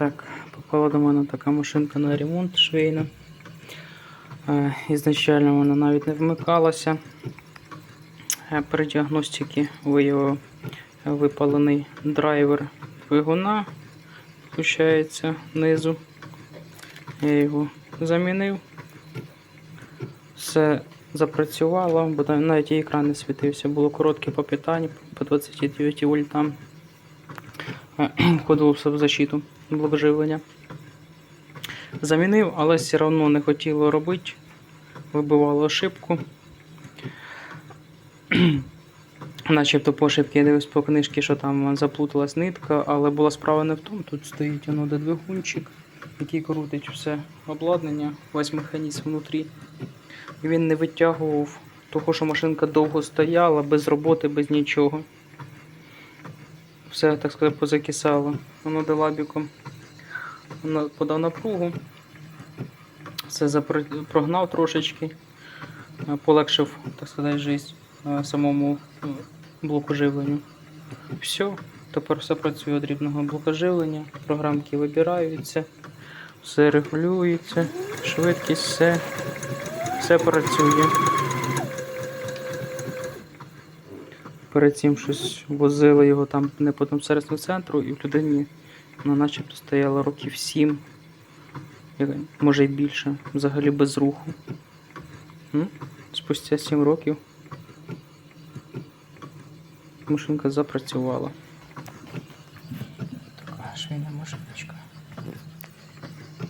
Так, попала до мене така машинка на ремонт швейна. Е, Ізначально вона навіть не вмикалася. Е, При діагностиці виявив випалений драйвер двигуна, включається низу. Я його замінив. Все запрацювало, бо навіть екран не світився. Було коротке по питанню по 29 вольтам. Е, Входило все в защиту блок живлення. Замінив, але все одно не хотіло робити. Вибивало ошибку. Начебто по ошибці я дивився по книжці, що там заплуталась нитка, але була справа не в тому. Тут стоїть воно де двигунчик, який крутить все обладнання, весь механізм внутрі. І він не витягував того, що машинка довго стояла, без роботи, без нічого. Все, так сказати, позакисало. Воно делабіком подав напругу. Все запро- прогнав трошечки, е, полегшив, так сказати, життя е, самому е, блоку живлення. Все, тепер все працює від рівного блока живлення, програмки вибираються, все регулюється, швидкість, все, все працює. Перед цим щось возили його там не по тому сервісному центру, і в людині вона начебто стояла років 7, може й більше, взагалі без руху. Спустя 7 років машинка запрацювала. Така швейна машиночка.